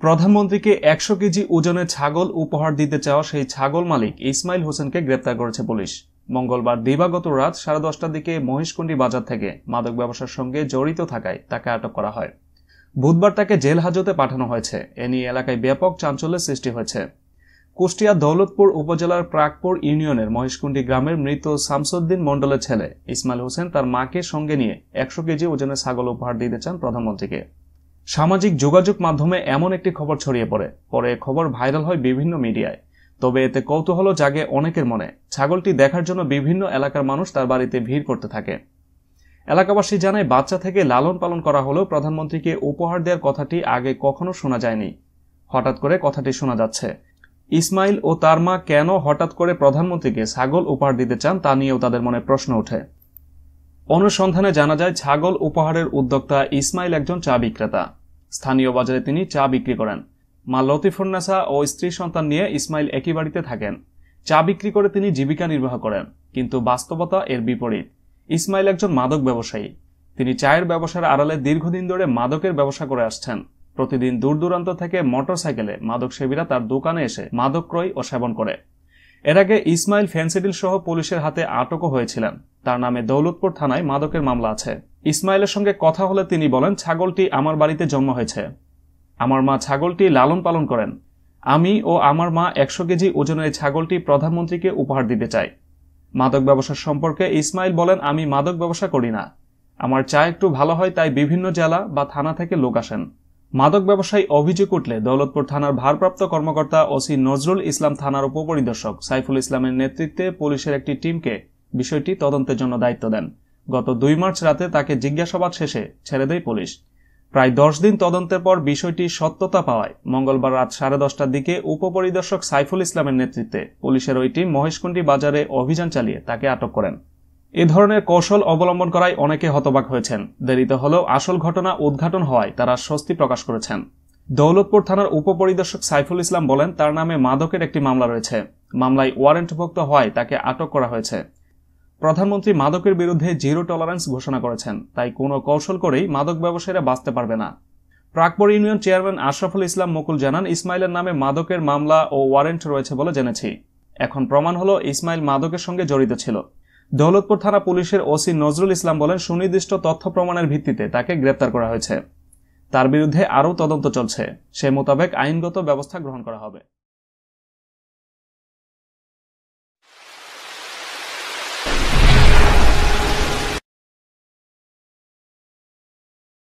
প্রধানমন্ত্রীকে একশো কেজি ওজনের ছাগল উপহার দিতে চাওয়া সেই ছাগল মালিক ইসমাইল হোসেনকে গ্রেপ্তার করেছে পুলিশ। মঙ্গলবার দিবাগত রাত সাড়ে দশটার দিকে মহিষকুণ্ডি বাজার থেকে মাদক ব্যবসার সঙ্গে জড়িত থাকায় তাকে আটক করা হয়। বুধবার তাকে জেল হাজতে পাঠানো হয়েছে। এ নিয়ে এলাকায় ব্যাপক চাঞ্চল্যের সৃষ্টি হয়েছে। কুষ্টিয়া দৌলতপুর উপজেলার প্রাকপুর ইউনিয়নের মহেশকুণ্ডি গ্রামের মৃত শামসুদ্দিন মণ্ডলের ছেলে ইসমাইল হোসেন তার মাকে সঙ্গে নিয়ে একশো কেজি ওজনের ছাগল উপহার দিতে চান প্রধানমন্ত্রীকে। সামাজিক যোগাযোগ মাধ্যমে এমন একটি খবর ছড়িয়ে পড়ে। পরে খবর ভাইরাল হয় বিভিন্ন মিডিয়ায়। তবে এতে কৌতূহল জাগে অনেকের মনে। ছাগলটি দেখার জন্য বিভিন্ন এলাকার মানুষ তার বাড়িতে ভিড় করতে থাকে। এলাকাবাসী জানায়, বাচ্চা থেকে লালন পালন করা হলেও প্রধানমন্ত্রীকে উপহার দেওয়ার কথাটি আগে কখনো শোনা যায়নি। হঠাৎ করে কথাটি শোনা যাচ্ছে। ইসমাইল ও তার মা কেন হঠাৎ করে প্রধানমন্ত্রীকে ছাগল উপহার দিতে চান তা নিয়েও তাদের মনে প্রশ্ন ওঠে। অনুসন্ধানে জানা যায়, ছাগল উপহারের উদ্যোক্তা ইসমাইল একজন চা বিক্রেতা। স্থানীয় বাজারে তিনি চা বিক্রি করেন। মা লতিফুন্নাসা ও স্ত্রী সন্তান নিয়ে ইসমাইল একই বাড়িতে থাকেন। চা বিক্রি করে তিনি জীবিকা নির্বাহ করেন, কিন্তু বাস্তবতা এর বিপরীত। ইসমাইল একজন মাদক ব্যবসায়ী। তিনি চায়ের ব্যবসার আড়ালে দীর্ঘদিন ধরে মাদকের ব্যবসা করে আসছেন। প্রতিদিন দূর দূরান্ত থেকে মোটরসাইকেলে মাদক সেবীরা তার দোকানে এসে মাদক ক্রয় ও সেবন করে। এর আগে ইসমাইল ফেন্সিডিল সহ পুলিশের হাতে আটকও হয়েছিলেন। তার নামে দৌলতপুর থানায় মাদকের মামলা আছে। ইসমাইলের সঙ্গে কথা হলে তিনি বলেন, ছাগলটি আমার বাড়িতে জন্ম হয়েছে। আমার মা ছাগলটি লালন পালন করেন। আমি ও আমার মা একশো কেজি ওজনের ছাগলটি প্রধানমন্ত্রীকে উপহার দিতে চাই। মাদক ব্যবসা সম্পর্কে ইসমাইল বলেন, আমি মাদক ব্যবসা করি না। আমার চা একটু ভালো হয়, তাই বিভিন্ন জেলা বা থানা থেকে লোক আসেন। মাদক ব্যবসায়ী অভিযোগ উঠলে দৌলতপুর থানার ভারপ্রাপ্ত কর্মকর্তা ওসি নজরুল ইসলাম থানার উপপরিদর্শক সাইফুল ইসলামের নেতৃত্বে পুলিশের একটি টিমকে বিষয়টি তদন্তের জন্য দায়িত্ব দেন। গত দুই মার্চ রাতে তাকে জিজ্ঞাসাবাদ শেষে ছেড়ে দেয় পুলিশ। প্রায় দশ দিন তদন্তের পর বিষয়টি সত্যতা পাওয়ায় মঙ্গলবার রাত সাড়ে দশটার দিকে উপপরিদর্শক সাইফুল ইসলামের নেতৃত্বে পুলিশের ওই টিম মহেশকুণ্ডি বাজারে অভিযান চালিয়ে তাকে আটক করেন। এ ধরনের কৌশল অবলম্বন করায় অনেকে হতবাক হয়েছেন। দেরিতে হলেও আসল ঘটনা উদ্ঘাটন হওয়ায় তারা স্বস্তি প্রকাশ করেছেন। দৌলতপুর থানার উপপরিদর্শক সাইফুল ইসলাম বলেন, তার নামে মাদকের একটি মামলা রয়েছে। মামলায় ওয়ারেন্টভুক্ত হওয়ায় তাকে আটক করা হয়েছে। প্রধানমন্ত্রী মাদকের বিরুদ্ধে জিরো টলারেন্স ঘোষণা করেছেন। তাই কোনো কৌশল করেই মাদক ব্যবসায়ীরা বাঁচতে পারবে না। প্রাকবর ইউনিয়ন চেয়ারম্যান আশরাফুল ইসলাম মুকুল জানান, ইসমাইলের নামে মাদকের মামলা ও ওয়ারেন্ট রয়েছে বলে জেনেছি। এখন প্রমাণ হলো ইসমাইল মাদকের সঙ্গে জড়িত ছিল। দৌলতপুর থানা পুলিশের ওসি নজরুল ইসলাম বলেন, সুনির্দিষ্ট তথ্য প্রমাণের ভিত্তিতে তাকে গ্রেপ্তার করা হয়েছে। তার বিরুদ্ধে আরও তদন্ত চলছে। সে মোতাবেক আইনগত ব্যবস্থা গ্রহণ করা হবে।